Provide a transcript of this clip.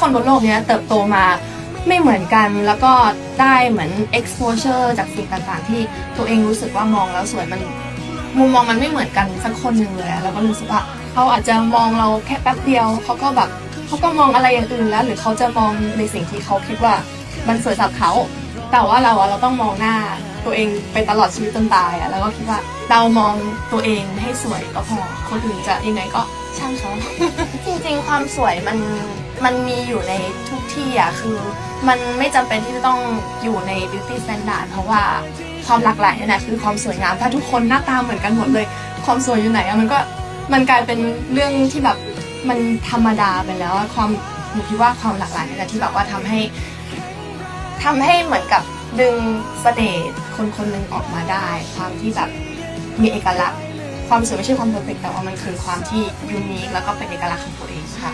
คนบนโลกเนี้ยเติบโตมาไม่เหมือนกันแล้วก็ได้เหมือน exposure จากสิ่งต่างๆ ที่ตัวเองรู้สึกว่ามองแล้วสวยมันมุมมองมันไม่เหมือนกันสักคนหนึ่งเลยอะเราก็รู้สึกว่าเขาอาจจะมองเราแค่แป๊บเดียวเขาก็แบบเขาก็มองอะไรอย่างอื่นแล้ว หรือเขาจะมองในสิ่งที่เขาคิดว่ามันสวยสำหรับเขา แต่ว่าเราอะเราต้องมองหน้าตัวเองไปตลอดชีวิตจนตายอะแล้วก็คิดว่าเรามองตัวเองให้สวยก็พอคนอื่นจะยังไงก็ช่างเขาจริงๆความสวยมัน มันมีอยู่ในทุกที่อะคือมันไม่จำเป็นที่จะต้องอยู่ใน beauty standard เพราะว่าความหลากหลายนี่ยนะคือความสวยงาม ถ้าทุกคนหน้าตาเหมือนกันหมดเลย ความสวยอยู่ไหนอะมันก็มันกลายเป็นเรื่องที่แบบมันธรรมดาไปแล้วความหนูคิดว่าความหลากหลายนี่แหละที่แบบว่าทำให้ทำให้เหมือนกับดึงเสน่ห์คนคนหนึ่งออกมาได้ ความที่แบบมีเอกลักษณ์ ความสวยไม่ใช่ความเพอร์เฟกแต่ว่ามันคือความที่ยูนิคแล้วก็เป็นเอกลักษณ์ของตัวเองค่ะ